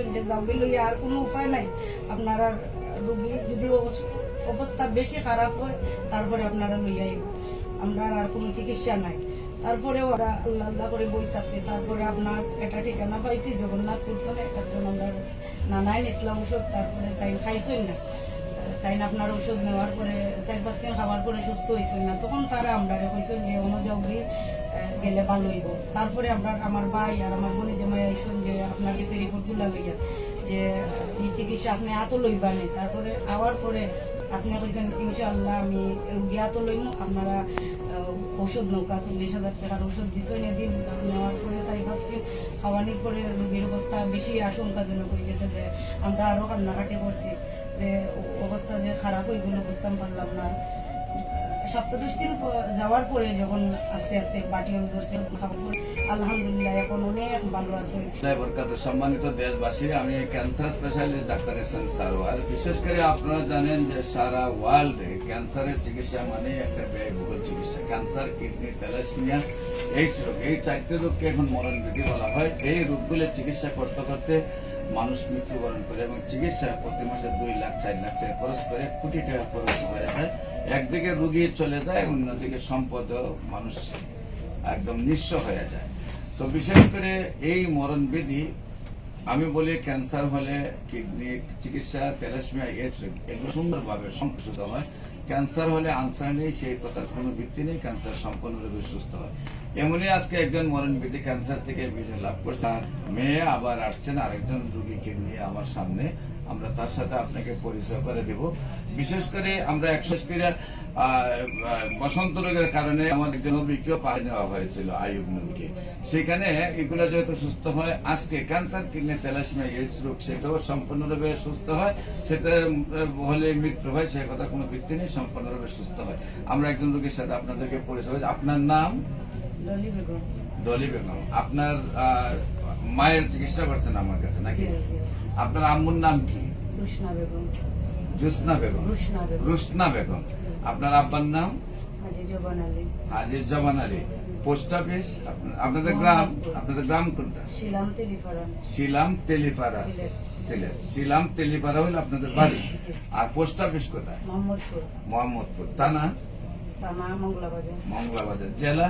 কইছেন যে যাওগে লইয়া আর কোনো উপায় নাই। আপনারা রুগী যদি অবস- অবস্থা বেশি খারাপ হয়, তারপরে আপনারা লইয়া আইব। আমরা আর কোনো চিকিৎসা নাই। তারপরে ওরা আল্লাহ আল্লাহ করে বইতাছে। তারপরে আপনার একটা ঠিকানা পাইছি, জগন্নাথপুর থেকে একজন আমরা নানাইন ইসলাম ওষুধ, তারপরে তাই খাইছই না। তাই না আপনার ওষুধ নেওয়ার পরে, চার পাঁচ দিন খাওয়ার পরে সুস্থ হয়েছেন না। তখন তারা আমরা কইছেন যে অনুযায়ী গেলে ভালো হইব। তারপরে আমরা আমার ভাই আর আমার বোনের জামাই আইসন যে আপনার কাছে রিপোর্টগুলো লইয়া, যে, এই চিকিৎসা আপনি এত লইবা নেই তারপরে আওয়ার পরে আপনি কইছেন, ইনশাআল্লাহ আমি রুগী এত লইম, আপনারা ঔষধ নৌকা চল্লিশ হাজার টাকার ওষুধ দিছেন এদিন। নেওয়ার পরে চারি পাঁচ দিন। খাওয়ানোর পরে রুগীর অবস্থা বেশি আশঙ্কাজনক হয়ে গেছে যে, আমরা আরও কান্নাকাটি করছি। যে, অবস্থা যে খারাপ হইগুলো বুঝতাম পারলাম না। সপ্তাহ দিন যাওয়ার পরে যখন আস্তে আস্তে পার্টি ধরছে আলহামদুলিল্লাহ, এখন অনেক ভালো আছে। সম্মানিত দেশবাসী, আমি cancer specialist doctor S N Sarwar. বিশেষ করে আপনারা জানেন যে সারা ওয়ার্ল্ডে ক্যান্সারের চিকিৎসা মানে একটা ব্যয়বহুল চিকিৎসা। ক্যান্সার, কিডনি, থ্যালাসেমিয়া এইডস রোগ, এই চারটে রোগকে এখন মরণ বিধি বলা হয়। এই রোগগুলোর চিকিৎসা করতে করতে মানুষ মৃত্যুবরণ করে এবং চিকিৎসা প্রতি মাসে দুই লাখ, চার লাখ টাকা খরচ করে, কোটি টাকা খরচ হয়ে? যায় একদিকে রুগী চলে যায়, অন্যদিকে সম্পদ মানুষ একদম নিঃস্ব হয়ে যায়। তো বিশেষ করে এই মরণ বিধি আমি বলি ক্যান্সার হলে কিডনি, চিকিৎসা তেলাসমিয়া এগুলো সুন্দরভাবে সংকুচিত হয়। ক্যান্সার হলে আনসার নেই, সেই কথার কোনো ভিত্তি নেই, ক্যান্সার সম্পূর্ণরূপে সুস্থ হয়। এমনই আজকে একজন মরণ বিধি ক্যান্সার থেকে বিজয় লাভ করছে। আর মেয়ে আবার আসছেন আরেকজন রুগীকে নিয়ে আমার সামনে। আমরা তার সাথে আপনাকে পরিচয় করে দেব। বিশেষ করে আমরা আহ, বসন্ত রোগের কারণে আমাদের একজন নবীকেও পায়ে নেওয়া হয়েছিল আয়ুব নবীকে সেখানে এগুলো যেহেতু সুস্থ হয় আজকে ক্যান্সার কিডনি তেলাসমিয়া এইডস রোগ সেটাও সম্পূর্ণরূপে সুস্থ হয়। সেটা হলে মৃত্যু হয় সে কথা কোনো ভিত্তি নেই সম্পূর্ণরূপে সুস্থ হয়। আমরা একজন রোগীর সাথে আপনাদেরকে পরিচয়। আপনার নাম? ললি বেগম। আপনার মায়ের চিকিৎসা করছেন আমার কাছে নাকি। আপনার আম্মুর নাম কি? রুশনা বেগম। জুসনা বেগম। রুশনা আপনার আব্বার নাম? হাজি জবান আলী। হাজির পোস্ট অফিস? আপনাদের গ্রাম? আপনাদের গ্রাম কোনটা? শিলাম তেলিপাড়া সিলেট। শিলাম তেলিপাড়া হইল আপনাদের বাড়ি? আর পোস্ট অফিস কোথায়? মোহাম্মদপুর। মোহাম্মদপুর। থানা? থানা মংলা বাজার মংলাবাজার জেলা?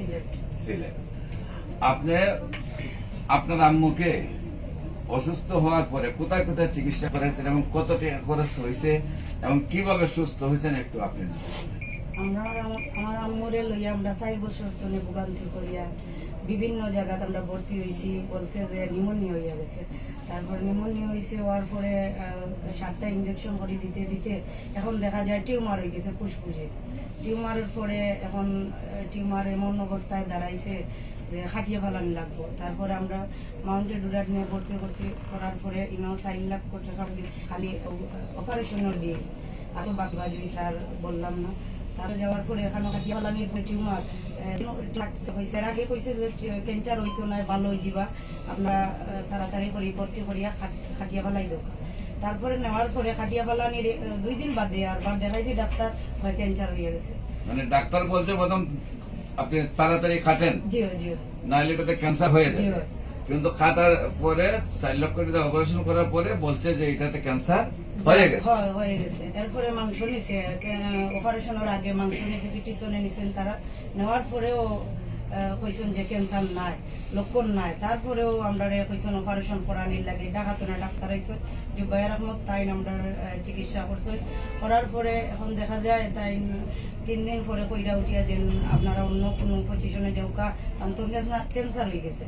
সিলেট। সিলেট। আপনি আপনার আম্মুকে অসুস্থ হওয়ার পরে কোথায় কোথায় চিকিৎসা করেছেন এবং কত টাকা খরচ হয়েছে এবং কীভাবে সুস্থ হয়েছেন একটু আপনি আমরা আম্মুরে লইয়া আমরা চার বছর তনে ভোগান্তি করিয়া বিভিন্ন জায়গাতে আমরা ভর্তি হয়েছি বলছে যে নিউমোনিয়া হইয়া গেছে। তারপর নিউমোনিয়া হয়েছে হওয়ার পরে সাতটা ইঞ্জেকশন করে দিতে দিতে এখন দেখা যায় টিউমার হয়ে গেছে ফুসফুসে। টিউমারের পরে এখন টিউমার এমন অবস্থায় দাঁড়াইছে যে খাটিয়ে ফেলানি লাগবো। তারপরে আমরা মাউন্টে ডুরাট নিয়ে ভর্তি করছি। করার পরে ইনাও চার লাখ টাকা খালি অপারেশনের দিয়ে এত বাকি বাজুই তার বললাম না। তার যাওয়ার পরে এখানে কাটিয়া ফেলানির পরে টিউমার হয়েছে আগে কইছে যে ক্যান্সার হইতো না ভালো হয়ে যাবা আহ, তাড়াতাড়ি করে ভর্তি করিয়া খাট- খাটিয়া ফেলাই দোকা তারপরে নেওয়ার পরে খাটিয়া ফেলানির আহ, দুই দিন বাদে আর বার দেখাইছি ডাক্তার হয় ক্যান্সার হয়ে গেছে। মানে ডাক্তার বলছে প্রথম আপনি তাড়াতাড়ি খাটেন। নাহলে এটাতে ক্যান্সার হয়ে হয়। কিন্তু খাটার পরে চার লক্ষ টাকা অপারেশন করার পরে বলছে যে এটাতে ক্যান্সার হয়ে গেছে। হয়, হয়ে গেছে। এরপরে মাংস নিছে অপারেশনের আগে মাংস নিছে পিটিতনে নিছেন তারা। নেওয়ার পরেও আহ, কইছেন যে ক্যান্সার নাই লক্ষণ নাই। তারপরেও আমরা কইছেন অপারেশন করানির লাগে ডাকাতো না ডাক্তার আইসন জুবাই রহমত তাই আমরা চিকিৎসা করছেন করার পরে এখন দেখা যায় তাই তিন দিন পরে কইরা উঠিয়া যে আপনারা অন্য কোনো পজিশনে যাওকা আন্তর ক্যান্সার হয়ে গেছে।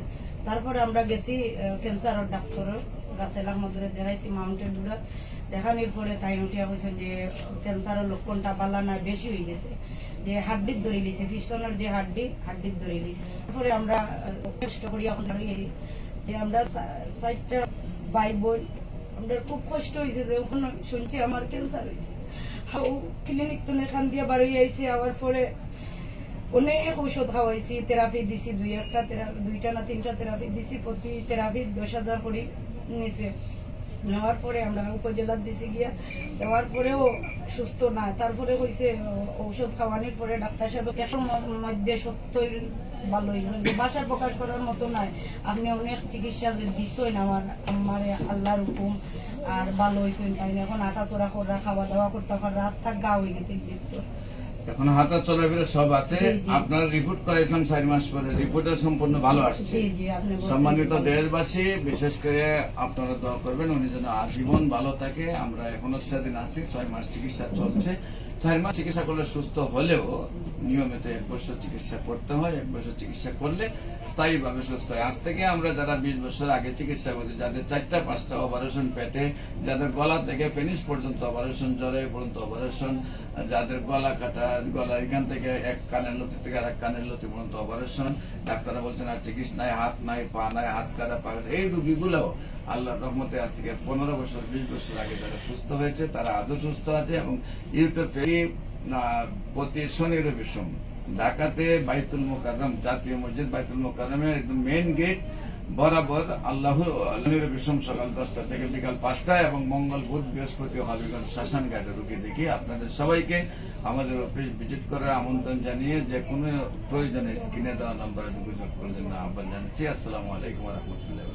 তারপরে আমরা গেছি ক্যান্সারের ডাক্তার রাসেল দেখাইছি মাউন্টেন দেখানোর পরে তাই উঠিয়া যে ক্যান্সারের লক্ষণটা না বেশি হয়ে গেছে। যে হাড্ডির ধরে লিছে পিছনের যে হাড্ডি হাড্ডির ধরে লিছে তারপরে আমরা কষ্ট করি এখন যে আমরা সাইডটা খুব কষ্ট হয়েছে যে, ওখানে শুনছি আমার ক্যান্সার হয়েছে হাও ক্লিনিক তো এখান দিয়ে বাড়ি আইছে, আবার পরে অনেক ঔষধ খাওয়াইছি থেরাপি দিছি, দুই একটা থেরাপি দুইটা না তিনটা থেরাপি দিছি, প্রতি থেরাপি দশ হাজার করে। নিছে। নেওয়ার পরে আমরা উপজেলার দিছি গিয়া, দেওয়ার পরেও সুস্থ না। তারপরে ও- ঔষধ খাওয়ানোর পরে ডাক্তার সাহেব একশোর মধ্যে সত্যই ভালো হয়েছে যে প্রকাশ করার মতো নয় আপনি অনেক চিকিৎসা যে দিছেন আমার আমার আল্লাহর হুকুম। আর ভালো হয়েছেন তাই এখন আটা চড়া করা খাওয়া দাওয়া করতে রাস্তা গা হয়ে গেছে কিন্তু এখন হাঁটা চলাফেরা সব আছে। আপনার রিপোর্ট করাইছিলাম চার মাস পরে। রিপোর্টটা সম্পূর্ণ ভালো আসছে। সম্মানিত দেশবাসী বিশেষ করে আপনারা দোয়া করবেন উনি যেন আজীবন ভালো থাকে। আমরা এখনও সেদিন আছি ছয় মাস চিকিৎসা চলছে। ছয় মাস চিকিৎসা করলে সুস্থ হলেও নিয়মিত এক বছর চিকিৎসা করতে হয়। এক বছর চিকিৎসা করলে স্থায়ীভাবে সুস্থ হয়। আজ থেকে আমরা যারা বিশ বছর আগে চিকিৎসা করছি যাদের চারটা পাঁচটা অপারেশন পেটে যাদের গলা থেকে পেনিস পর্যন্ত অপারেশন জ্বরে পর্যন্ত অপারেশন যাদের গলা কাটা গলা এখান থেকে এক কানের লতি থেকে আর এক কানের লতি পর্যন্ত অপারেশন ডাক্তাররা বলছেন, আর চিকিৎসা নাই, হাত নাই, পা নাই, হাত কাটা, পা এই রুগীগুলো আল্লাহ রহমতে আজ থেকে পনেরো বছর, বিশ বছর আগে যারা সুস্থ হয়েছে, তারা আজও সুস্থ আছে এবং ইউটিউবে প্রতি শনি রবি ঢাকাতে বাইতুল মোকাররম জাতীয় মসজিদ, বাইতুল মোকাররমের একদম মেইন গেট বরাবর আল্লাহ আল্লাহর বিষম সকাল দশটা থেকে বিকাল পাঁচটা এবং মঙ্গল বুধ, বৃহস্পতি হবিগঞ্জ শাসন ঘাটে রুগী দেখি আপনাদের সবাইকে আমাদের অফিস ভিজিট করার আমন্ত্রণ জানিয়ে যে কোনো প্রয়োজনে স্ক্রিনে দেওয়া নম্বরে যোগাযোগ জন্য আহ্বান জানাচ্ছি। আসসালামু আলাইকুম রহমতুল্লাহ